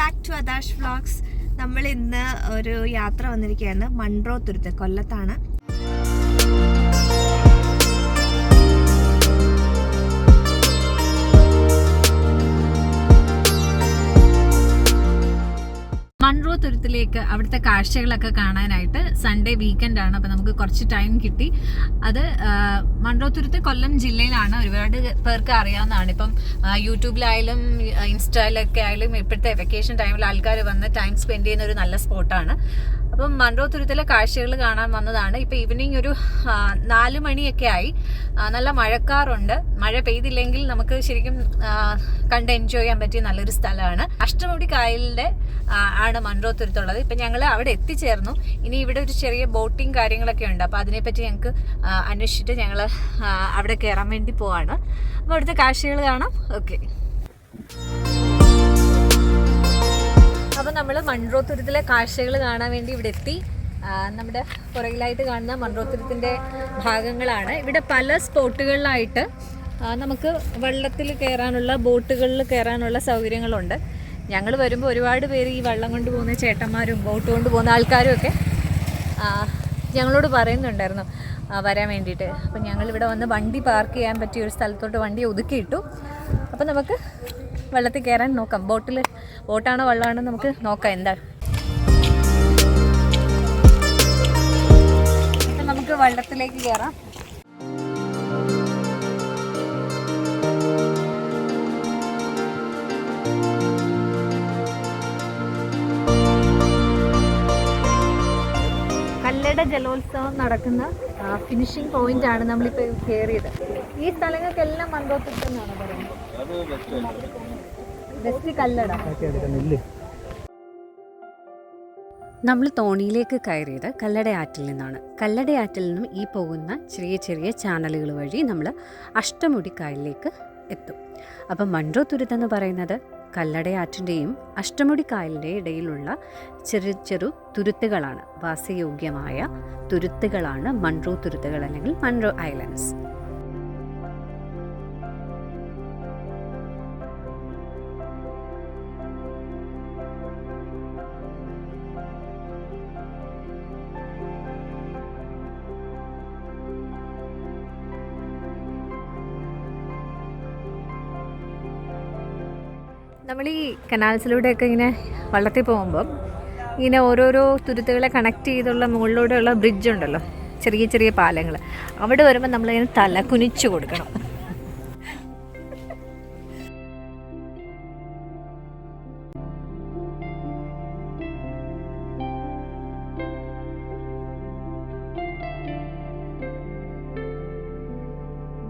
Back to അദാഷ് vlogs നമ്മൾ ഇന്ന് ഒരു യാത്ര വന്നിരിക്കുകയാണ് മൺട്രോ തുരുത്ത് കൊല്ലത്താണ്. തുരുത്തിലേക്ക് അവിടുത്തെ കാഴ്ചകളൊക്കെ കാണാനായിട്ട് സൺഡേ വീക്കെൻഡ് ആണ്. അപ്പോൾ നമുക്ക് കുറച്ച് ടൈം കിട്ടി. അത് ആ, തുരുത്ത് കൊല്ലം ജില്ലയിലാണ്. ഒരുപാട് പേർക്ക് അറിയാവുന്നതാണ്. ഇപ്പം യൂട്യൂബിലായാലും ഇൻസ്റ്റയിലൊക്കെ ആയാലും ഇപ്പോഴത്തെ വെക്കേഷൻ ടൈമിൽ ആൾക്കാർ വന്ന് ടൈം സ്പെൻഡ് ചെയ്യുന്ന ഒരു നല്ല സ്പോട്ടാണ് അപ്പം മൺറോ തുരുത്തിലെ കാഴ്ചകൾ കാണാൻ വന്നതാണ്. ഇപ്പം ഈവനിങ് ഒരു നാല് മണിയൊക്കെ ആയി. നല്ല മഴക്കാറുണ്ട്. മഴ പെയ്തില്ലെങ്കിൽ നമുക്ക് ശരിക്കും കണ്ട് എൻജോയ് ചെയ്യാൻ പറ്റിയ നല്ലൊരു സ്ഥലമാണ്. അഷ്ടമുടി കായലിന്റെ ആണ് മൺറോ തുരുത്തുള്ളത് ഇപ്പം ഞങ്ങൾ അവിടെ എത്തിച്ചേർന്നു. ഇനി ഇവിടെ ഒരു ചെറിയ ബോട്ടിങ് കാര്യങ്ങളൊക്കെ ഉണ്ട്. അപ്പോൾ അതിനെപ്പറ്റി ഞങ്ങൾക്ക് അന്വേഷിച്ചിട്ട് ഞങ്ങൾ അവിടെ കയറാൻ വേണ്ടി പോവാണ്. അപ്പോൾ അവിടുത്തെ കാഴ്ചകൾ കാണാം. ഓക്കെ. നമ്മൾ മൺറോ തുരുത്തിലെ കാഴ്ചകൾ കാണാൻ വേണ്ടി ഇവിടെ എത്തി. നമ്മുടെ പുറകിലായിട്ട് കാണുന്ന മൺറോ തുരുത്തിന്റെ ഭാഗങ്ങളാണ്. ഇവിടെ പല സ്പോട്ടുകളിലായിട്ട് നമുക്ക് വെള്ളത്തിൽ കയറാനുള്ള ബോട്ടുകളിൽ കയറാനുള്ള സൗകര്യങ്ങളുണ്ട്. ഞങ്ങൾ വരുമ്പോൾ ഒരുപാട് പേര് ഈ വെള്ളം കൊണ്ട് പോകുന്ന ചേട്ടന്മാരും ബോട്ട് കൊണ്ട് പോകുന്ന ആൾക്കാരും ഒക്കെ ഞങ്ങളോട് പറയുന്നുണ്ടായിരുന്നു വരാൻ വേണ്ടിയിട്ട്. അപ്പം ഞങ്ങളിവിടെ വന്ന് വണ്ടി പാർക്ക് ചെയ്യാൻ പറ്റിയ ഒരു സ്ഥലത്തോട്ട് വണ്ടി ഒതുക്കിയിട്ടു. അപ്പം നമുക്ക് വെള്ളത്തിൽ കയറാൻ നോക്കാം. ബോട്ടിൽ ബോട്ടാണോ വെള്ളമാണോ നമുക്ക് നോക്കാം എന്താ നമുക്ക് വെള്ളത്തിലേക്ക് കയറാം. കല്ലട ജലോത്സവം നടക്കുന്ന ഫിനിഷിംഗ് പോയിന്റ് ആണ് നമ്മളിപ്പോൾ കയറിയത്. ഈ സ്ഥലങ്ങൾക്കെല്ലാം മൺകോത്തുന്നാണ് പറയുന്നത്. കല്ലട. നമ്മൾ തോണിയിലേക്ക് കയറിയത് കല്ലടയാറ്റിൽ നിന്നാണ്. കല്ലടയാറ്റിൽ നിന്നും ഈ പോകുന്ന ചെറിയ ചെറിയ ചാനലുകൾ വഴി നമ്മൾ അഷ്ടമുടി കായലിലേക്ക് എത്തും. അപ്പം മൺട്രോ തുരുത്തെന്ന് പറയുന്നത് കല്ലടയാറ്റിന്റെയും അഷ്ടമുടി കായലിന്റെ ഇടയിലുള്ള ചെറു ചെറു തുരുത്തുകളാണ്. വാസയോഗ്യമായ തുരുത്തുകളാണ് മൺട്രോ തുരുത്തുകൾ അല്ലെങ്കിൽ മൺട്രോ ഐലൻഡ്സ്. ഈ കനാൽസിലൂടെയൊക്കെ ഇങ്ങനെ വള്ളത്തിൽ പോകുമ്പം ഇങ്ങനെ ഓരോരോ തുരുത്തുകളെ കണക്ട് ചെയ്തുള്ള മുകളിലൂടെയുള്ള ബ്രിഡ്ജ് ഉണ്ടല്ലോ ചെറിയ ചെറിയ പാലങ്ങൾ അവിടെ വരുമ്പോൾ നമ്മളിങ്ങനെ തല കുനിച്ചു കൊടുക്കണം.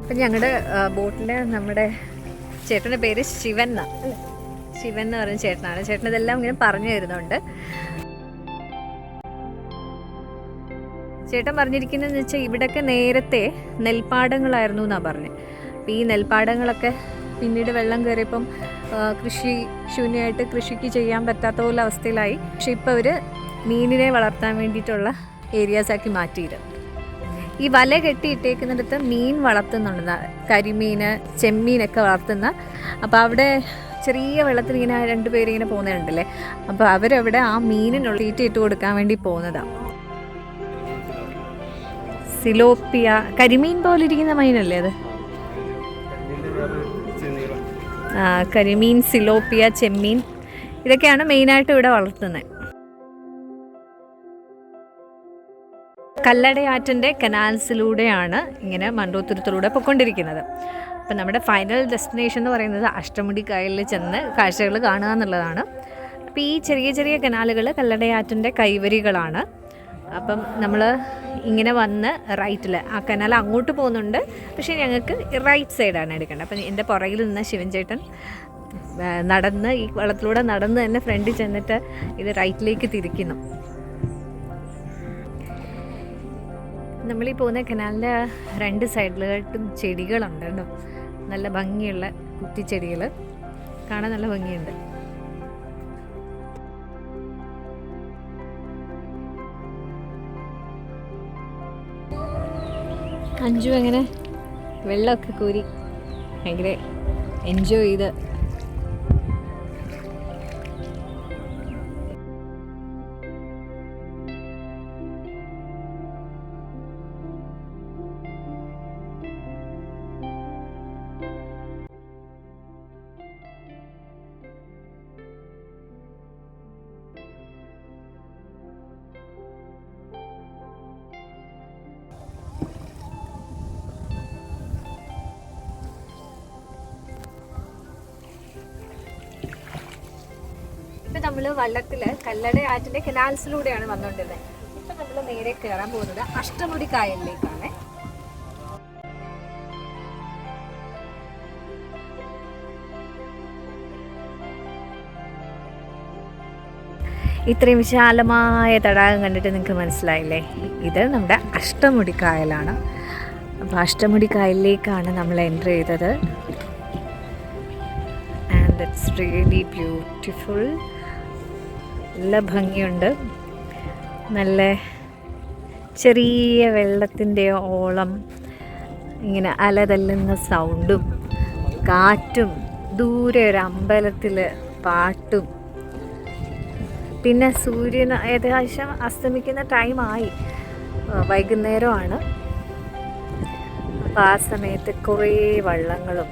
അപ്പം ഞങ്ങളുടെ ബോട്ടിൽ നമ്മുടെ ചേട്ടന്റെ പേര് ശിവൻ എന്നാ. അല്ലേ ശിവൻ എന്ന് പറയുന്ന ചേട്ടനാണ്. ചേട്ടൻ ഇതെല്ലാം ഇങ്ങനെ പറഞ്ഞു തരുന്നുണ്ട്. ചേട്ടൻ പറഞ്ഞിരിക്കുന്നതെന്ന് വെച്ചാൽ ഇവിടൊക്കെ നേരത്തെ നെൽപ്പാടങ്ങളായിരുന്നു എന്നാണ് പറഞ്ഞത് അപ്പം ഈ നെൽപ്പാടങ്ങളൊക്കെ പിന്നീട് വെള്ളം കയറിയപ്പം കൃഷി ശൂന്യമായിട്ട് കൃഷിക്ക് ചെയ്യാൻ പറ്റാത്ത പോലെ അവസ്ഥയിലായി. പക്ഷെ ഇപ്പോൾ അവർ മീനിനെ വളർത്താൻ വേണ്ടിയിട്ടുള്ള ഏരിയാസാക്കി മാറ്റിയിരുന്നു ഈ വല കെട്ടിയിട്ടേക്കുന്നിടത്ത് മീൻ വളർത്തുന്നുണ്ട്. കരിമീൻ ചെമ്മീനൊക്കെ വളർത്തുന്ന. അപ്പോൾ അവിടെ ചെറിയ വെള്ളത്തിൽ ഇങ്ങനെ രണ്ട് പേര് ഇങ്ങനെ പോകുന്നുണ്ടല്ലേ അപ്പോൾ അവരവിടെ ആ മീനിനുള്ള തീറ്റ ഇട്ട് കൊടുക്കാൻ വേണ്ടി പോകുന്നതാണ് സിലോപ്പിയ കരിമീൻ പോലെ ഇരിക്കുന്ന മീനല്ലേ അത്? ആ കരിമീൻ സിലോപ്പിയ ചെമ്മീൻ ഇതൊക്കെയാണ് മെയിനായിട്ട് ഇവിടെ വളർത്തുന്നത് കല്ലടയാറ്റിന്റെ കനാൽസിലൂടെയാണ് ഇങ്ങനെ മണ്ടോത്തുരുത്തിലൂടെ പൊയ്ക്കൊണ്ടിരിക്കുന്നത്. അപ്പം നമ്മുടെ ഫൈനൽ ഡെസ്റ്റിനേഷൻ എന്ന് പറയുന്നത് അഷ്ടമുടി കായലിൽ ചെന്ന് കാഴ്ചകൾ കാണുക എന്നുള്ളതാണ്. അപ്പോൾ ഈ ചെറിയ ചെറിയ കനാലുകൾ കല്ലടയാറ്റിന്റെ കൈവരികളാണ്. അപ്പം നമ്മൾ ഇങ്ങനെ വന്ന് റൈറ്റിൽ ആ കനാൽ അങ്ങോട്ട് പോകുന്നുണ്ട്. പക്ഷേ ഞങ്ങൾക്ക് റൈറ്റ് സൈഡാണ് എടുക്കേണ്ടത്. അപ്പം എന്റെ പുറകിൽ നിന്ന് ശിവൻചേട്ടൻ നടന്ന് ഈ വെള്ളത്തിലൂടെ നടന്ന് തന്നെ ഫ്രണ്ടിൽ ചെന്നിട്ട് ഇത് റൈറ്റിലേക്ക് തിരിക്കുന്നു. നമ്മൾ ഈ പോകുന്ന കനാലിന്റെ രണ്ട് സൈഡിലായിട്ടും ചെടികളുണ്ട് കേട്ടോ. നല്ല ഭംഗിയുള്ള കുറ്റിച്ചെടികൾ. കാണാൻ നല്ല ഭംഗിയുണ്ട്. അഞ്ചു അങ്ങനെ വെള്ളമൊക്കെ കൂരി ഭയങ്കര എൻജോയ് ചെയ്ത് നമ്മൾ വള്ളത്തിൽ കല്ലട ആറ്റിന്റെ കനാൽസിലൂടെയാണ് വന്നുകൊണ്ടിരുന്നത് ഇപ്പൊ നമ്മൾ നേരെ കയറാൻ പോകുന്നത് അഷ്ടമുടി കായലിലേക്കാണ് ഇത്രയും വിശാലമായ തടാകം കണ്ടിട്ട് നിങ്ങൾക്ക് മനസ്സിലായില്ലേ? ഇത് നമ്മുടെ അഷ്ടമുടി കായലാണ് അപ്പോൾ അഷ്ടമുടി കായലിലേക്കാണ് നമ്മൾ എന്റർ ചെയ്തത്. ആൻഡ് ഇറ്റ്സ് റിയലി ബ്യൂട്ടിഫുൾ നല്ല ഭംഗിയുണ്ട്. നല്ല ചെറിയ വെള്ളത്തിന്റെ ഓളം ഇങ്ങനെ അലതല്ലുന്ന സൗണ്ടും കാറ്റും ദൂരെ ഒരു അമ്പലത്തിൽ പാട്ടും. പിന്നെ സൂര്യൻ ഏകദേശം അസ്തമിക്കുന്ന ടൈമായി വൈകുന്നേരമാണ്. അപ്പോൾ ആ സമയത്ത് കുറേ വള്ളങ്ങളും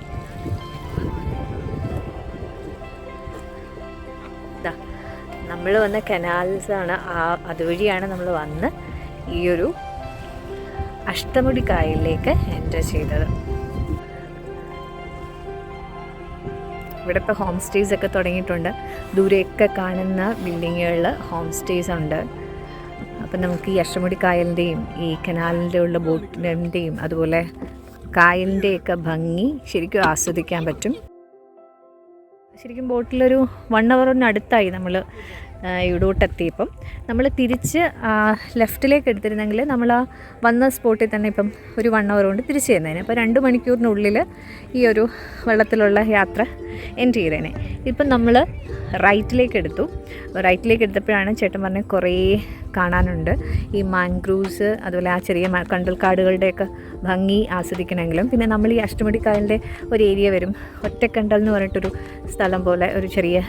നമ്മൾ വന്ന കനാൽസ് ആണ് ആ അതുവഴിയാണ് നമ്മൾ വന്ന് ഈ ഒരു അഷ്ടമുടി കായലിലേക്ക് എന്റർ ചെയ്തത്. ഇവിടെ ഇപ്പോൾ ഹോം സ്റ്റേസ് ഒക്കെ തുടങ്ങിയിട്ടുണ്ട്. ദൂരെയൊക്കെ കാണുന്ന ബിൽഡിങ്ങുകളിൽ ഹോം സ്റ്റേസ് ഉണ്ട്. അപ്പം നമുക്ക് ഈ അഷ്ടമുടി കായലിന്റെയും ഈ കനാലിന്റെ ഉള്ള ബോട്ടിന്റെയും അതുപോലെ കായലിന്റെയൊക്കെ ഭംഗി ശരിക്കും ആസ്വദിക്കാൻ പറ്റും. ശരിക്കും ബോട്ടിലൊരു വൺ അവറിനടുത്തായി നമ്മൾ ഇവിടോട്ടെത്തിയപ്പം നമ്മൾ തിരിച്ച് ലെഫ്റ്റിലേക്ക് എടുത്തിരുന്നെങ്കിൽ നമ്മൾ ആ വന്ന സ്പോട്ടിൽ തന്നെ ഇപ്പം ഒരു വൺ അവർ കൊണ്ട് തിരിച്ച് ചെയ്യുന്നതിന് അപ്പോൾ രണ്ട് മണിക്കൂറിനുള്ളിൽ ഈ ഒരു വെള്ളത്തിലുള്ള യാത്ര എൻഡ് ചെയ്തേനെ. ഇപ്പം നമ്മൾ റൈറ്റിലേക്ക് എടുത്തു റൈറ്റിലേക്ക് എടുത്തപ്പോഴാണ് ചേട്ടൻ പറഞ്ഞ കുറേ കാണാനുണ്ട്. ഈ മാൻഗ്രൂവ്സ് അതുപോലെ ആ ചെറിയ കണ്ടൽക്കാടുകളുടെയൊക്കെ ഭംഗി ആസ്വദിക്കണമെങ്കിലും. പിന്നെ നമ്മൾ ഈ അഷ്ടമുടിക്കായലിന്റെ ഒരു ഏരിയ വരും. ഒറ്റക്കണ്ടൽ എന്ന് പറഞ്ഞിട്ടൊരു സ്ഥലം പോലെ ഒരു ചെറിയ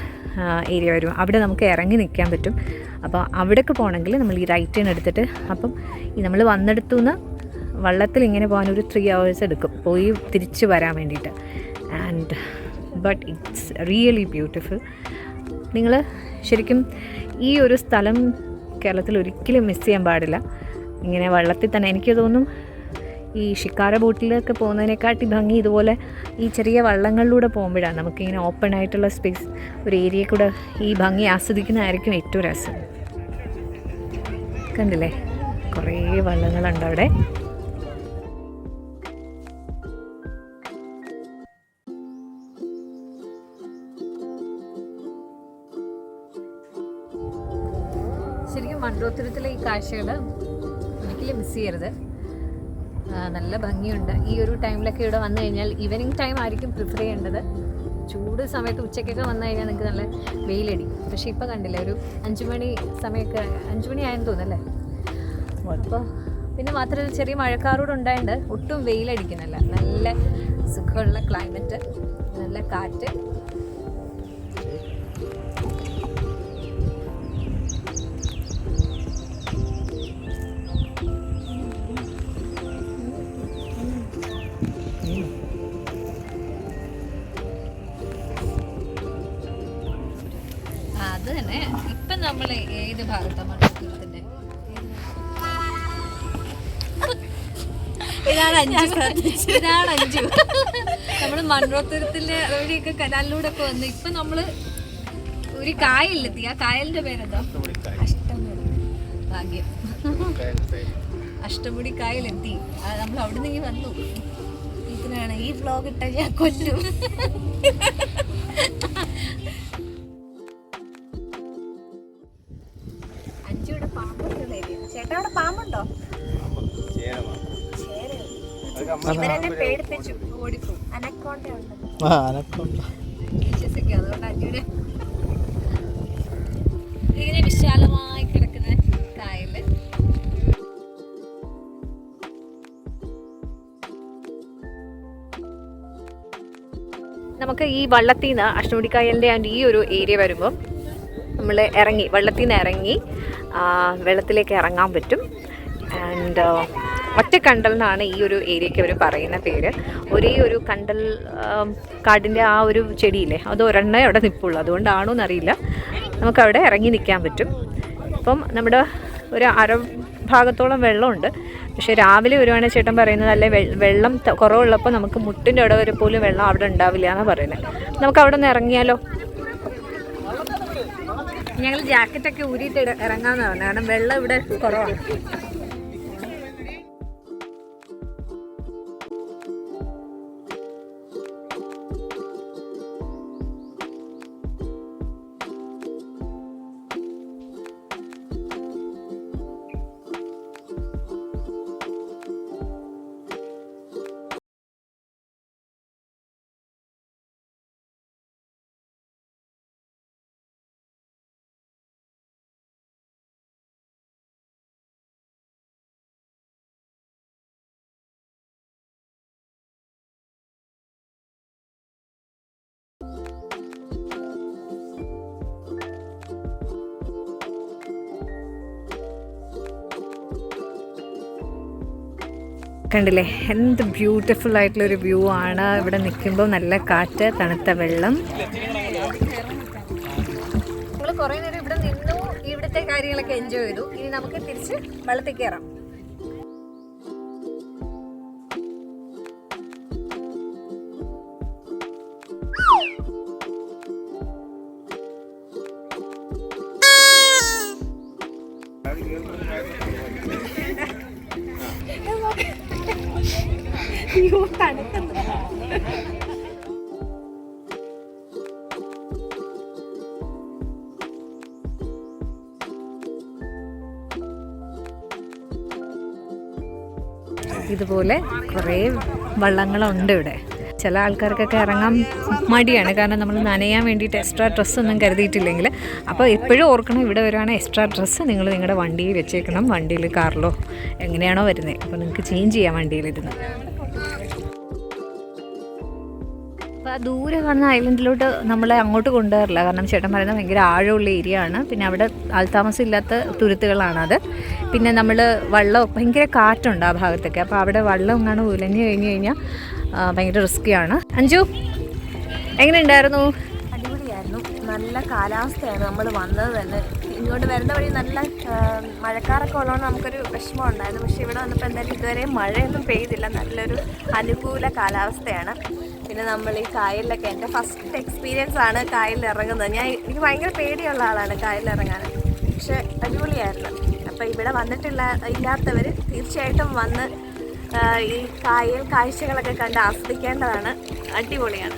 ഏരിയ വരും. അവിടെ നമുക്ക് ഇറങ്ങി നിൽക്കാൻ പറ്റും. അപ്പോൾ അവിടേക്ക് പോകണമെങ്കിൽ നമ്മൾ ഈ റൈറ്റ് നിന്ന് എടുത്തിട്ട് അപ്പം ഈ നമ്മൾ വന്നെടുത്തു നിന്ന് വള്ളത്തിൽ ഇങ്ങനെ പോകാൻ ഒരു ത്രീ അവേഴ്സ് എടുക്കും. പോയി തിരിച്ച് വരാൻ വേണ്ടിയിട്ട്. And but it's really beautiful നിങ്ങൾ ശരിക്കും ഈ ഒരു സ്ഥലം കേരളത്തിൽ ഒരിക്കലും മിസ് ചെയ്യാൻ പാടില്ല. ഇങ്ങനെ വള്ളത്തിൽ തന്നെ എനിക്ക് തോന്നും ഈ ഷിക്കാര ബോട്ടിലൊക്കെ പോകുന്നതിനെക്കാട്ടി ഭംഗി ഇതുപോലെ ഈ ചെറിയ വള്ളങ്ങളിലൂടെ പോകുമ്പോഴാണ്. നമുക്കിങ്ങനെ ഓപ്പൺ ആയിട്ടുള്ള സ്പേസ് ഒരു ഏരിയ കൂടെ ഈ ഭംഗി ആസ്വദിക്കുന്നതായിരിക്കും ഏറ്റവും രസം. കണ്ടില്ലേ? കുറേ വള്ളങ്ങളുണ്ട് അവിടെ. ശരിക്കും മൺറോത്തുരത്തിലെ ഈ കാഴ്ചകൾ ഒരിക്കലും മിസ് ചെയ്യരുത്. നല്ല ഭംഗിയുണ്ട്. ഈ ഒരു ടൈമിലൊക്കെ ഇവിടെ വന്നു കഴിഞ്ഞാൽ ഈവനിങ് ടൈം ആയിരിക്കും പ്രിഫർ ചെയ്യേണ്ടത്. ചൂട് സമയത്ത് ഉച്ചയ്ക്കൊക്കെ വന്നു കഴിഞ്ഞാൽ നിങ്ങൾക്ക് നല്ല വെയിലടി പക്ഷേ ഇപ്പം കണ്ടില്ല ഒരു അഞ്ച് മണി സമയമൊക്കെ അഞ്ച് മണി ആയെന്ന് തോന്നുന്നല്ലേ? അപ്പോൾ പിന്നെ മാത്രമല്ല ചെറിയ മഴക്കാറൂടെ ഉണ്ടായതുകൊണ്ട് ഒട്ടും വെയിലടിക്കുന്നില്ല. നല്ല സുഖമുള്ള ക്ലൈമറ്റ് നല്ല കാറ്റ്. നമ്മൾ ഏത് ഭാഗത്താണ് ഇതാണ് അഞ്ചു ഇതാണ് അഞ്ചു നമ്മൾ മൺറോത്തുരത്തിന്റെ വഴിയൊക്കെ കനാലിലൂടെ ഒക്കെ വന്ന് ഇപ്പൊ നമ്മൾ ഒരു കായലിലെത്തി ആ കായലിന്റെ പേരെന്താ? അഷ്ടമുടി ഭാഗ്യം. അഷ്ടമുടി കായലെത്തി നമ്മൾ അവിടെ നിന്ന് വന്നു. ഇതിനാണ് ഈ വ്ലോഗ് ഇട്ട ഞാൻ കൊല്ലും. പാമ്പുണ്ടോ? ഇവരെന്നെ പേടിപ്പിച്ചു. ഓടിപ്പോവും അനക്കോണ്ട ഉണ്ട്. ആ അനക്കൊണ്ട്. അതുകൊണ്ട് ഇങ്ങനെ വിശാലമായി കിടക്കുന്ന കായൽ നമുക്ക് ഈ വള്ളത്തിൽ നിന്ന് അഷ്ടമുടിക്കായലിന്റെ ആൻഡ് ഈ ഒരു ഏരിയ വരുമ്പോൾ നമ്മൾ ഇറങ്ങി വള്ളത്തിൽ നിന്ന് ഇറങ്ങി വെള്ളത്തിലേക്ക് ഇറങ്ങാൻ പറ്റും. ആൻഡ് ഒറ്റക്കണ്ടൽ എന്നാണ് ഈ ഒരു ഏരിയയ്ക്ക് അവർ പറയുന്ന പേര്. ഒരേ ഒരു കണ്ടൽ കാടിന്റെ ആ ഒരു ചെടിയില്ലേ അത് ഒരെണ്ണേ അവിടെ നിൽപ്പുള്ളൂ അതുകൊണ്ടാണോ എന്നറിയില്ല. നമുക്കവിടെ ഇറങ്ങി നിൽക്കാൻ പറ്റും. അപ്പം നമ്മുടെ ഒരു അര ഭാഗത്തോളം വെള്ളമുണ്ട്. പക്ഷെ രാവിലെ വരുവാണെങ്കിൽ ചേട്ടൻ പറയുന്നത് അല്ലെ വെള്ളം കുറവുള്ളപ്പോൾ നമുക്ക് മുട്ടിന്റെ അവിടെ വരെ പോലും വെള്ളം അവിടെ ഉണ്ടാവില്ല എന്നാണ് പറയുന്നത് നമുക്ക് അവിടെ നിന്ന് ഇറങ്ങിയാലോ? ഞങ്ങൾ ജാക്കറ്റൊക്കെ ഊരിയിട്ട് ഇറങ്ങാന്ന് പറഞ്ഞു. കാരണം വെള്ളം ഇവിടെ കുറവാണ് കണ്ടില്ലേ? എന്ത് ബ്യൂട്ടിഫുൾ ആയിട്ടുള്ളൊരു വ്യൂ ആണ്. ഇവിടെ നിൽക്കുമ്പോൾ നല്ല കാറ്റ് തണുത്ത വെള്ളം. നമ്മൾ കുറേ നേരം ഇവിടെ നിന്നു. ഇവിടുത്തെ കാര്യങ്ങളൊക്കെ എൻജോയ് ചെയ്തു. ഇനി നമുക്ക് തിരിച്ച് വെള്ളത്തിൽ കയറാം ഇതുപോലെ കുറേ വള്ളങ്ങളുണ്ട് ഇവിടെ. ചില ആൾക്കാർക്കൊക്കെ ഇറങ്ങാൻ മടിയാണ്. കാരണം നമ്മൾ നനയാൻ വേണ്ടിയിട്ട് എക്സ്ട്രാ ഡ്രസ്സ് ഒന്നും കരുതിയിട്ടില്ലെങ്കിൽ. അപ്പോൾ എപ്പോഴും ഓർക്കണം ഇവിടെ വരുവാണെങ്കിൽ എക്സ്ട്രാ ഡ്രസ്സ് നിങ്ങൾ നിങ്ങളുടെ വണ്ടിയിൽ വെച്ചേക്കണം. വണ്ടിയിൽ കാറിലോ എങ്ങനെയാണോ വരുന്നത് അപ്പോൾ നിങ്ങൾക്ക് ചേഞ്ച് ചെയ്യാം വണ്ടിയിലിരുന്ന് അപ്പോൾ ആ ദൂരെ കാണുന്ന ഐലൻഡിലോട്ട് നമ്മളെ അങ്ങോട്ട് കൊണ്ടുവരില്ല. കാരണം ചേട്ടൻ പറയുന്നത് ഭയങ്കര ആഴമുള്ള ഏരിയ ആണ്. പിന്നെ അവിടെ ആൾതാമസം ഇല്ലാത്ത തുരുത്തുകളാണത് പിന്നെ നമ്മൾ വള്ളം ഭയങ്കര കാറ്റുണ്ട് ആ ഭാഗത്തൊക്കെ. അപ്പോൾ അവിടെ വള്ളം എങ്ങാണ് ഉലഞ്ഞു കഴിഞ്ഞ് കഴിഞ്ഞാൽ ഭയങ്കര റിസ്ക്കിയാണ് അഞ്ജു എങ്ങനെ ഉണ്ടായിരുന്നു അടിപൊളിയായിരുന്നു. നല്ല കാലാവസ്ഥയാണ് നമ്മൾ വന്നത് തന്നെ. ഇങ്ങോട്ട് വരുന്ന വഴി നല്ല മഴക്കാറൊക്കെ ഉള്ളതുകൊണ്ട് നമുക്കൊരു വിഷമം ഉണ്ടായിരുന്നു. പക്ഷെ ഇവിടെ വന്നപ്പോൾ എന്തായാലും ഇതുവരെ മഴയൊന്നും പെയ്തില്ല. നല്ലൊരു അനുകൂല കാലാവസ്ഥയാണ്. പിന്നെ നമ്മൾ ഈ കായലിലൊക്കെ എന്റെ ഫസ്റ്റ് എക്സ്പീരിയൻസ് ആണ് കായലിൽ ഇറങ്ങുന്നത്. ഞാൻ എനിക്ക് ഭയങ്കര പേടിയുള്ള ആളാണ് കായലിൽ ഇറങ്ങാൻ. പക്ഷെ അടിപൊളിയായിരുന്നു. അപ്പോൾ ഇവിടെ വന്നിട്ടില്ല ഇല്ലാത്തവർ തീർച്ചയായിട്ടും വന്ന് ഈ കായൽ കാഴ്ചകളൊക്കെ കണ്ട് ആസ്വദിക്കേണ്ടതാണ്. അടിപൊളിയാണ്.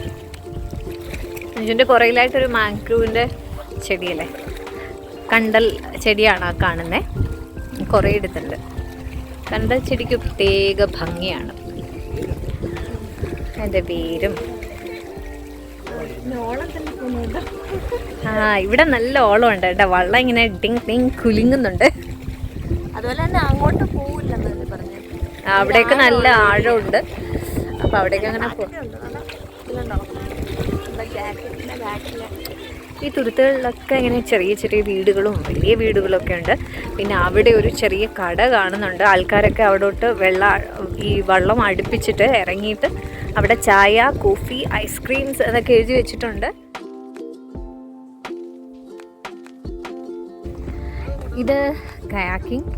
ഇതിന്റെ പുറയിലായിട്ടൊരു മാംഗ്രൂവിന്റെ ചെടിയല്ലേ? കണ്ടൽ ചെടിയാണ് ആ കാണുന്നത് കുറേ എടുത്തുണ്ട് കണ്ടൽ ചെടിക്ക് പ്രത്യേക ഭംഗിയാണ്. എന്റെ പേരും. ആ ഇവിടെ നല്ല ഓളം ഉണ്ട് കേട്ടോ. വള്ളം ഇങ്ങനെ ഡിങ് ഡിങ് കുലുങ്ങുന്നുണ്ട്. അതുപോലെ തന്നെ അങ്ങോട്ട് ആ, അവിടെയൊക്കെ നല്ല ആഴമുണ്ട്. അപ്പൊ അവിടേക്ക് അങ്ങനെ ഈ തുരുത്തുകളിലൊക്കെ ഇങ്ങനെ ചെറിയ ചെറിയ വീടുകളും വലിയ വീടുകളൊക്കെ ഉണ്ട്. പിന്നെ അവിടെ ഒരു ചെറിയ കട കാണുന്നുണ്ട്. ആൾക്കാരൊക്കെ അവിടോട്ട് വെള്ള ഈ വെള്ളം അടുപ്പിച്ചിട്ട് ഇറങ്ങിയിട്ട് അവിടെ ചായ കോഫി ഐസ്ക്രീംസ് അതൊക്കെ എഴുതി വെച്ചിട്ടുണ്ട്. ഇത് കയാക്കിംഗ്.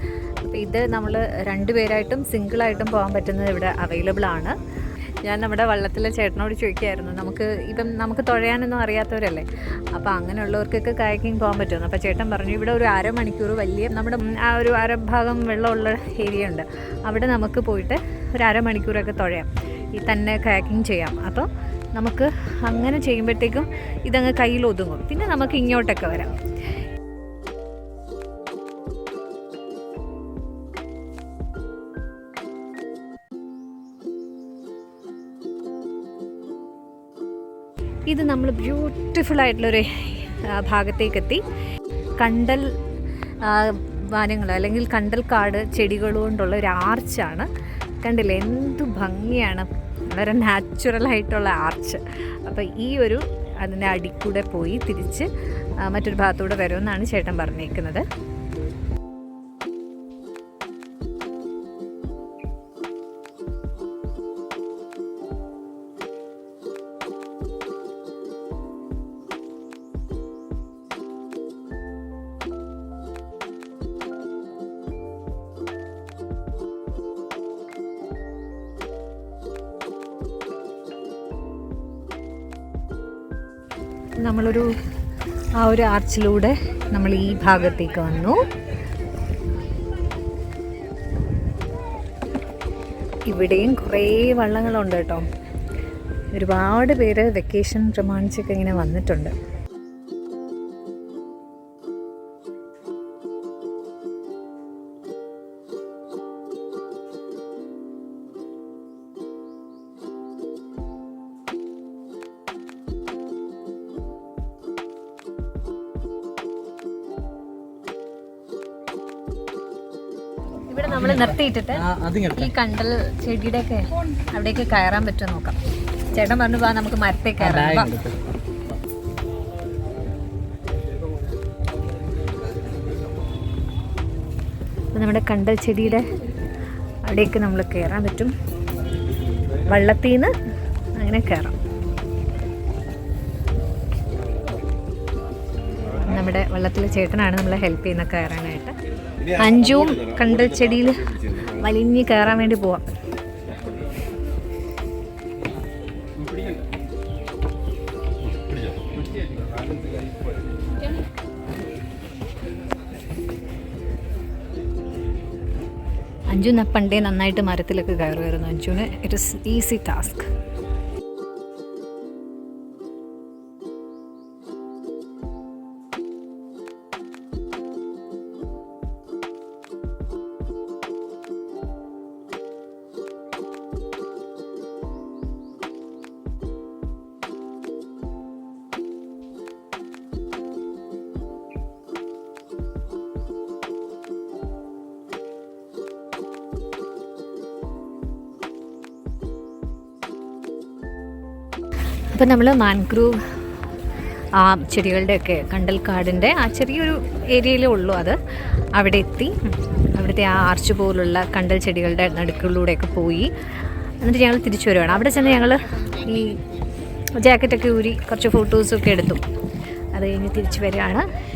അപ്പോൾ ഇത് നമ്മൾ രണ്ടുപേരായിട്ടും സിംഗിളായിട്ടും പോകാൻ പറ്റുന്നത് ഇവിടെ അവൈലബിൾ ആണ്. ഞാൻ നമ്മുടെ വള്ളത്തിലെ ചേട്ടനോട് ചോദിക്കുമായിരുന്നു നമുക്ക് ഇപ്പം നമുക്ക് തുഴയാനൊന്നും അറിയാത്തവരല്ലേ? അപ്പോൾ അങ്ങനെയുള്ളവർക്കൊക്കെ കായക്കിങ് പോകാൻ പറ്റുമെന്ന്. അപ്പോൾ ചേട്ടൻ പറഞ്ഞു ഇവിടെ ഒരു അരമണിക്കൂർ വലിയ നമ്മുടെ ആ ഒരു അരഭാഗം വെള്ളമുള്ള ഏരിയ ഉണ്ട്. അവിടെ നമുക്ക് പോയിട്ട് ഒരു അരമണിക്കൂറൊക്കെ തുഴയാം. ഈ തന്നെ കയാക്കിംഗ് ചെയ്യാം. അപ്പോൾ നമുക്ക് അങ്ങനെ ചെയ്യുമ്പോഴത്തേക്കും ഇതങ്ങ് കയ്യിൽ ഒതുങ്ങും പിന്നെ നമുക്ക് ഇങ്ങോട്ടൊക്കെ വരാം. ഇത് നമ്മൾ ബ്യൂട്ടിഫുൾ ആയിട്ടുള്ളൊരു ഭാഗത്തേക്കെത്തി. കണ്ടൽ വാനങ്ങൾ അല്ലെങ്കിൽ കണ്ടൽ കാട് ചെടികൾ കൊണ്ടുള്ള ഒരു ആർച്ചാണ്. കണ്ടില്ലേ എന്ത് ഭംഗിയാണ്. വളരെ നാച്ചുറൽ ആയിട്ടുള്ള ആർച്ച്. അപ്പോൾ ഈ ഒരു അതിന്റെ അടിക്കൂടെ പോയി തിരിച്ച് മറ്റൊരു ഭാഗത്തൂടെ വരുമെന്നാണ് ചേട്ടൻ പറഞ്ഞേക്കുന്നത്. നമ്മളൊരു ആ ഒരു ആർച്ചിലൂടെ നമ്മൾ ഈ ഭാഗത്തേക്ക് വന്നു. ഇവിടെയും കുറേ വള്ളങ്ങളുണ്ട് കേട്ടോ. ഒരുപാട് പേര് വെക്കേഷൻ പ്രമാണിച്ചൊക്കെ ഇങ്ങനെ വന്നിട്ടുണ്ട്. നിർത്തിയിട്ടിട്ട് ഈ കണ്ടൽ ചെടിയുടെ ഒക്കെ അവിടേക്ക് കയറാൻ പറ്റുമോ നോക്കാം. ചേട്ടൻ പറഞ്ഞു പോവാ നമുക്ക് മരത്തെ കയറാം. നമ്മുടെ കണ്ടൽ ചെടിയുടെ അവിടേക്ക് നമ്മൾ കയറാൻ പറ്റും. വള്ളത്തിൽ നിന്ന് അങ്ങനെ കയറാം. നമ്മുടെ വള്ളത്തിലെ ചേട്ടനാണ് നമ്മളെ ഹെൽപ്പ് ചെയ്യുന്ന കയറാനായിട്ട് അഞ്ചുവും കണ്ടൽ ചെടിയിൽ വലിഞ്ഞ് കയറാൻ വേണ്ടി പോവാം. അഞ്ജു പണ്ടേ നന്നായിട്ട് മരത്തിലൊക്കെ കയറുമായിരുന്നു അഞ്ജുവിന് ഇറ്റ് ഇസ് ഈസി ടാസ്ക് അപ്പോൾ നമ്മൾ മാൻഗ്രൂവ് ആ ചെടികളുടെയൊക്കെ കണ്ടൽക്കാടിന്റെ ആ ചെറിയൊരു ഏരിയയിലേ ഉള്ളൂ അത്. അവിടെ എത്തി. അവിടുത്തെ ആ ആർച്ച് പോലുള്ള കണ്ടൽ ചെടികളുടെ നടുക്കുകളിലൂടെയൊക്കെ പോയി. എന്നിട്ട് ഞങ്ങൾ തിരിച്ചു വരുവാണ്. അവിടെ ചെന്ന് ഞങ്ങൾ ഈ ജാക്കറ്റൊക്കെ ഊരി കുറച്ച് ഫോട്ടോസൊക്കെ എടുത്തു. അത് കഴിഞ്ഞ് തിരിച്ചു വരികയാണ്.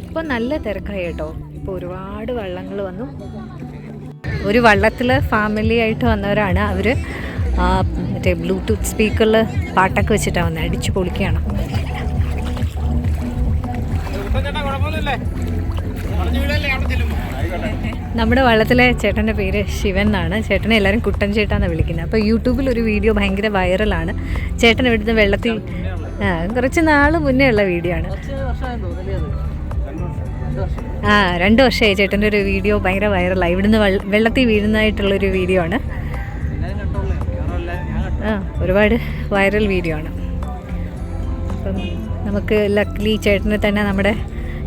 ഇപ്പം നല്ല തിരക്കായി കേട്ടോ. ഇപ്പോൾ ഒരുപാട് വള്ളങ്ങൾ വന്നു. ഒരു വള്ളത്തിൽ ഫാമിലി ആയിട്ട് വന്നവരാണ് അവർ. മറ്റേ ബ്ലൂടൂത്ത് സ്പീക്കറിൽ പാട്ടൊക്കെ വെച്ചിട്ടാണ് വന്നത് അടിച്ചു പൊളിക്കുകയാണ് നമ്മുടെ വള്ളത്തിലെ ചേട്ടന്റെ പേര് ശിവൻ എന്നാണ്. ചേട്ടനെ എല്ലാവരും കുട്ടൻ ചേട്ടാന്നാണ് വിളിക്കുന്നത് അപ്പോൾ യൂട്യൂബിൽ ഒരു വീഡിയോ ഭയങ്കര വൈറലാണ് ചേട്ടൻ ഇവിടുന്ന് വെള്ളത്തിൽ കുറച്ച് നാൾ മുന്നേ ഉള്ള വീഡിയോ ആണ്. ആ രണ്ട് വർഷമായി ചേട്ടന്റെ ഒരു വീഡിയോ ഭയങ്കര വൈറലായി ഇവിടുന്ന് വെള്ള- വെള്ളത്തിൽ വീഴുന്നതായിട്ടുള്ളൊരു വീഡിയോ ആണ്. ആ ഒരുപാട് വൈറൽ വീഡിയോ ആണ്. അപ്പം നമുക്ക് ലക്ലി ചേട്ടനെ തന്നെ നമ്മുടെ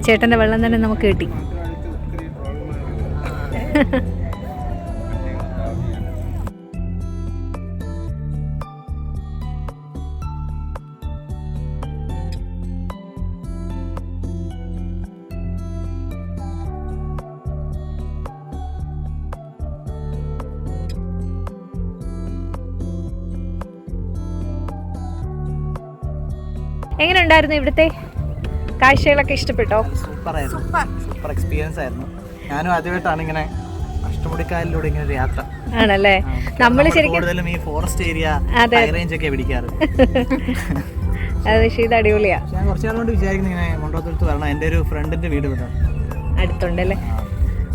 ചേട്ടന്റെ വെള്ളം തന്നെ നമുക്ക് കിട്ടി. എങ്ങനെ ഉണ്ടായിരുന്നു ഇവിടുത്തെ കാഴ്ചകളൊക്കെ ഇഷ്ടപ്പെട്ടോ? സൂപ്പർ. ആയിരുന്നു സൂപ്പർ എക്സ്പീരിയൻസ് ആയിരുന്നു. ഞാനും ആദ്യമായിട്ടാണ് ഇങ്ങനെ അഷ്ടമുടിക്കായലിലൂടെ ഇങ്ങനെ ഒരു യാത്ര. ആണല്ലേ? നമ്മൾ ശരിക്കും ഈ ഫോറസ്റ്റ് ഏരിയ. റേഞ്ച് ഒക്കെ പിടിക്കാറ്. അത് പക്ഷേ ഇത് അടിപൊളിയാ. ഞാൻ കുറച്ചു നാൾ കൊണ്ട് വിചാരിക്കുന്നു ഇങ്ങനെ മണ്ടോത്തുരത്ത് വരണം. എന്റെ ഒരു ഫ്രണ്ടിന്റെ വീട് ഇവിടെ. അടുത്തുണ്ടല്ലേ?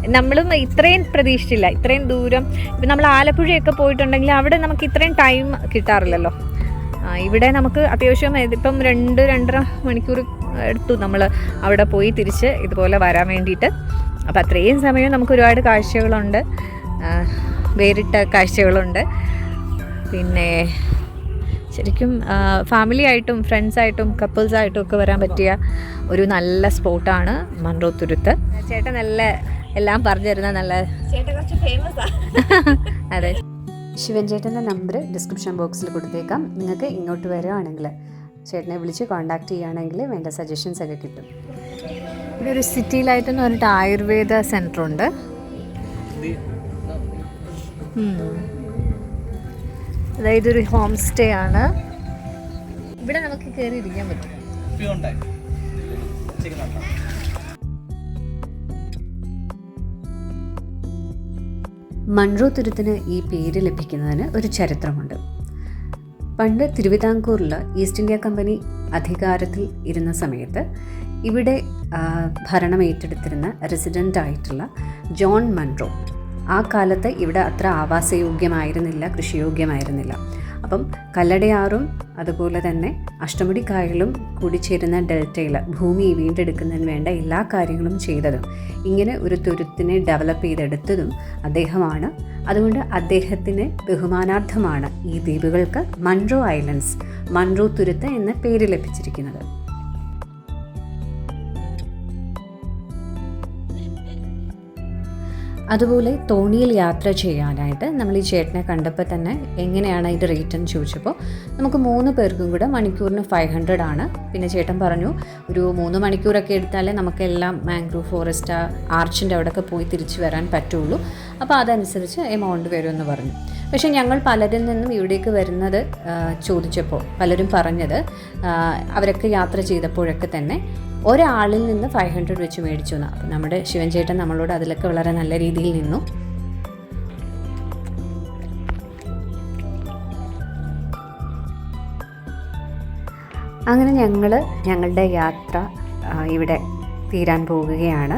നമ്മളും ഇത്രയും പ്രതീക്ഷിച്ചില്ല. ഇത്രയും ദൂരം. ഇപ്പം നമ്മൾ ആലപ്പുഴയൊക്കെ പോയിട്ടുണ്ടെങ്കിൽ അവിടെ നമുക്ക് ഇത്രയും ടൈം കിട്ടാറില്ലല്ലോ. ഇവിടെ നമുക്ക് അത്യാവശ്യം ഇതിപ്പം രണ്ട് രണ്ടര മണിക്കൂർ എടുത്തു നമ്മൾ അവിടെ പോയി തിരിച്ച് ഇതുപോലെ വരാൻ വേണ്ടിയിട്ട്. അപ്പം അത്രയും സമയം നമുക്ക് ഒരുപാട് കാഴ്ചകളുണ്ട്. വേറിട്ട കാഴ്ചകളുണ്ട്. പിന്നെ ശരിക്കും ഫാമിലി ആയിട്ടും ഫ്രണ്ട്സായിട്ടും കപ്പിൾസായിട്ടും ഒക്കെ വരാൻ പറ്റിയ ഒരു നല്ല സ്പോട്ടാണ് മൺറോത്തുരുത്ത് ചേട്ടൻ നല്ല എല്ലാം പറഞ്ഞു തരുന്ന നല്ല ചേട്ടൻ കുറച്ച് ഫേമസ് ആണ് അതെ. ശിവൻ ചേട്ടന്റെ നമ്പർ ഡിസ്ക്രിപ്ഷൻ ബോക്സിൽ കൊടുത്തേക്കാം. നിങ്ങൾക്ക് ഇങ്ങോട്ട് വരുവാണെങ്കിൽ ചേട്ടനെ വിളിച്ച് കോൺടാക്ട് ചെയ്യുകയാണെങ്കിൽ വേണ്ട സജഷൻസ് ഒക്കെ കിട്ടും. ഇവിടെ ഒരു സിറ്റിയിലായിട്ട് തന്നെ പറഞ്ഞിട്ട് ആയുർവേദ സെന്റർ ഉണ്ട്. അതായത് ഒരു ഹോം സ്റ്റേ ആണ്. ഇവിടെ നമുക്ക് കയറി ഇരിക്കാൻ പറ്റും മൺറോ തുരുത്തിന് ഈ പേര് ലഭിക്കുന്നതിന് ഒരു ചരിത്രമുണ്ട്. പണ്ട് തിരുവിതാംകൂറിൽ ഈസ്റ്റ് ഇന്ത്യ കമ്പനി അധികാരത്തിൽ ഇരുന്ന സമയത്ത് ഇവിടെ ഭരണം ഏറ്റെടുത്തിരുന്ന റെസിഡന്റ് ആയിട്ടുള്ള ജോൺ മൺറോ ആ കാലത്ത് ഇവിടെ അത്ര ആവാസയോഗ്യമായിരുന്നില്ല കൃഷിയോഗ്യമായിരുന്നില്ല. അപ്പം കല്ലടയാറും അതുപോലെ തന്നെ അഷ്ടമുടി കായലും കൂടി കൂടിച്ചേരുന്ന ഡെൽറ്റയിൽ ഭൂമി വീണ്ടെടുക്കുന്നതിന് വേണ്ട എല്ലാ കാര്യങ്ങളും ചെയ്തതും. ഇങ്ങനെ ഒരു തുരുത്തിനെ ഡെവലപ്പ് ചെയ്തെടുത്തതും അദ്ദേഹമാണ്. അതുകൊണ്ട് അദ്ദേഹത്തിന് ബഹുമാനാർത്ഥമാണ് ഈ ദ്വീപുകൾക്ക് മൺറോ ഐലൻഡ്സ് മൺറോ തുരുത്ത് എന്ന പേര് ലഭിച്ചിരിക്കുന്നത്. അതുപോലെ തോണിയിൽ യാത്ര ചെയ്യാനായിട്ട് നമ്മൾ ഈ ചേട്ടനെ കണ്ടപ്പോൾ തന്നെ എങ്ങനെയാണ് അതിന്റെ റേറ്റ് എന്ന് ചോദിച്ചപ്പോൾ നമുക്ക് മൂന്ന് പേർക്കും കൂടെ മണിക്കൂറിന് ഫൈവ് ഹൺഡ്രഡ് ആണ്. പിന്നെ ചേട്ടൻ പറഞ്ഞു ഒരു മൂന്ന് മണിക്കൂറൊക്കെ എടുത്താലേ നമുക്കെല്ലാം മാംഗ്രൂവ് ഫോറസ്റ്റ് ആർച്ചിന്റെ അവിടെയൊക്കെ പോയി തിരിച്ചു വരാൻ പറ്റുള്ളൂ. അപ്പോൾ അതനുസരിച്ച് എമൗണ്ട് വരുമെന്ന് പറഞ്ഞു. പക്ഷേ ഞങ്ങൾ പലരിൽ നിന്നും ഇവിടേക്ക് വരുന്നത് ചോദിച്ചപ്പോൾ പലരും പറഞ്ഞത് അവരൊക്കെ യാത്ര ചെയ്തപ്പോഴൊക്കെ തന്നെ ഒരാളിൽ നിന്ന് ഫൈവ് ഹൺഡ്രഡ് വെച്ച് മേടിച്ചു എന്നാണ് അപ്പം നമ്മുടെ ശിവൻചേട്ടൻ നമ്മളോട് അതിലൊക്കെ വളരെ നല്ല രീതിയിൽ നിന്നു. അങ്ങനെ ഞങ്ങൾ ഞങ്ങളുടെ യാത്ര ഇവിടെ തീരാൻ പോവുകയാണ്.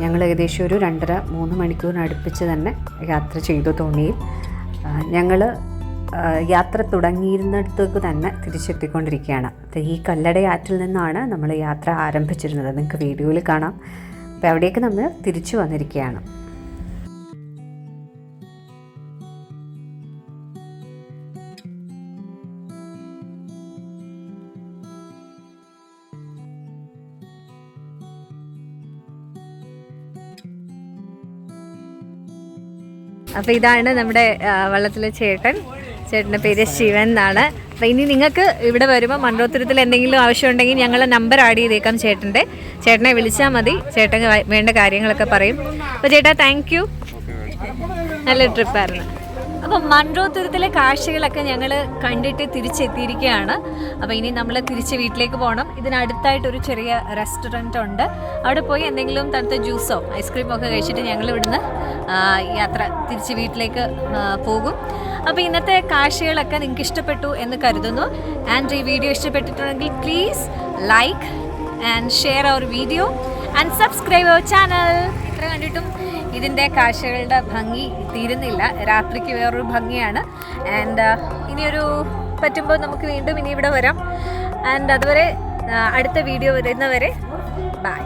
ഞങ്ങൾ ഏകദേശം ഒരു രണ്ടര മൂന്ന് മണിക്കൂറിനടുപ്പിച്ച് തന്നെ യാത്ര ചെയ്തു തോണിയിൽ ഞങ്ങൾ യാത്ര തുടങ്ങിയിരുന്നിടത്തേക്ക് തന്നെ തിരിച്ചെത്തിക്കൊണ്ടിരിക്കുകയാണ്. അപ്പോൾ ഈ കല്ലടയാറ്റിൽ നിന്നാണ് നമ്മൾ യാത്ര ആരംഭിച്ചിരുന്നത്. നിങ്ങൾക്ക് വീഡിയോയിൽ കാണാം. അപ്പോൾ അവിടേക്ക് നമ്മൾ തിരിച്ചു വന്നിരിക്കുകയാണ്. അപ്പോൾ ഇതാണ് നമ്മുടെ വള്ളത്തിലെ ചേട്ടൻ. ചേട്ടന്റെ പേര് ശിവൻ എന്നാണ്. അപ്പോൾ ഇനി നിങ്ങൾക്ക് ഇവിടെ വരുമ്പോൾ മണ്ഡോത്തരത്തിൽ എന്തെങ്കിലും ആവശ്യമുണ്ടെങ്കിൽ ഞങ്ങൾ നമ്പർ ആഡ് ചെയ്തേക്കാം ചേട്ടന്റെ ചേട്ടനെ വിളിച്ചാൽ മതി. ചേട്ടൻ വേണ്ട കാര്യങ്ങളൊക്കെ പറയും. അപ്പോൾ ചേട്ടാ താങ്ക് യു നല്ല ട്രിപ്പായിരുന്നു അപ്പം തുരുത്തിലെ കാഴ്ചകളൊക്കെ ഞങ്ങൾ കണ്ടിട്ട് തിരിച്ചെത്തിയിരിക്കുകയാണ്. അപ്പോൾ ഇനി നമ്മൾ തിരിച്ച് വീട്ടിലേക്ക് പോകണം ഇതിനടുത്തായിട്ടൊരു ചെറിയ റെസ്റ്റോറന്റ് ഉണ്ട്. അവിടെ പോയി എന്തെങ്കിലും തണുത്ത ജ്യൂസോ ഐസ്ക്രീമോ ഒക്കെ കഴിച്ചിട്ട് ഞങ്ങൾ ഇവിടുന്ന് യാത്ര തിരിച്ച് വീട്ടിലേക്ക് പോകും. അപ്പോൾ ഇന്നത്തെ കാഴ്ചകളൊക്കെ നിങ്ങൾക്ക് ഇഷ്ടപ്പെട്ടു എന്ന് കരുതുന്നു. ആൻഡ് ഈ വീഡിയോ ഇഷ്ടപ്പെട്ടിട്ടുണ്ടെങ്കിൽ please like and share our video and subscribe our channel ഇത്ര കണ്ടിട്ടും ഇതിന്റെ കാഴ്ചകളുടെ ഭംഗി തീരുന്നില്ല. രാത്രിക്ക് വേറൊരു ഭംഗിയാണ്. ആൻഡ് ഇനിയൊരു പറ്റുമ്പോൾ നമുക്ക് വീണ്ടും ഇനി ഇവിടെ വരാം. ആൻഡ് അതുവരെ അടുത്ത വീഡിയോ വരുന്നവരെ ബൈ